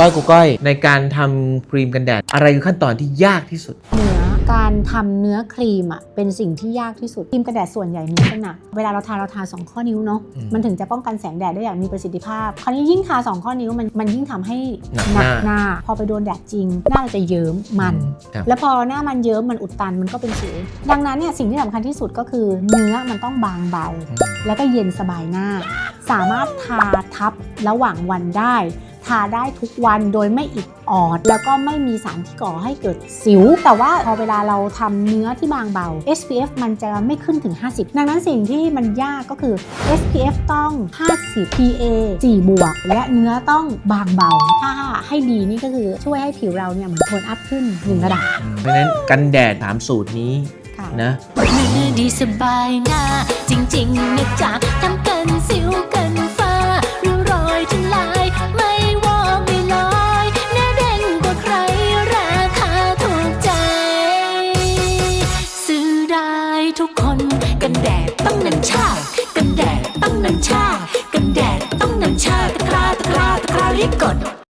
ก้อยกูก้อย ในการทำครีมกันแดด อะไรคือขั้นตอนที่ยากที่สุด เนื้อการทำเนื้อครีมอะเป็นสิ่งที่ยากที่สุดครีมกันแดดส่วนใหญ่เนื้อจะหนักเวลาเราทาเราทาสองข้อนิ้วเนาะอืมมันถึงจะป้องกันแสงแดดได้อย่างมีประสิทธิภาพ คราวนี้ยิ่งทาสองข้อนิ้วมันมันยิ่งทำให้หนักหน้าหน้าพอไปโดนแดดจริง หน้าเราจะเยิ้มมัน ครับ แล้วพอหน้ามันเยิ้มมันอุดตันมันก็เป็นสิวดังนั้นเนี่ยสิ่งที่สำคัญที่สุดก็คือ เนื้อมันต้องบางเบาอืมแล้วก็เย็นสบายหน้า สามารถทาทับระหว่างวันได้ ทาได้ทุกวันโดยไม่อิดออด แล้วก็ไม่มีสารที่ก่อให้เกิดสิว แต่ว่าพอเวลาเราทำเนื้อที่บางเบา SPF มันจะไม่ขึ้นถึง 50 ดังนั้นสิ่งที่มันยากก็คือ SPF ต้อง 50 PA 4 บวก และเนื้อต้องบางเบา ถ้าให้ดีนี่ก็คือช่วยให้ผิวเราเนี่ยเหมือนโทนอัพขึ้นหนึ่งระดับ เพราะฉะนั้นกันแดดสามสูตรนี้ค่ะนะมือดีสบายหน้าจริง ๆ นะจ๊ะ แดดต้องนันชา กันแดดต้องนันชา กันแดดต้องนันชาตะกร้าตะกร้าตะกร้ารีบกด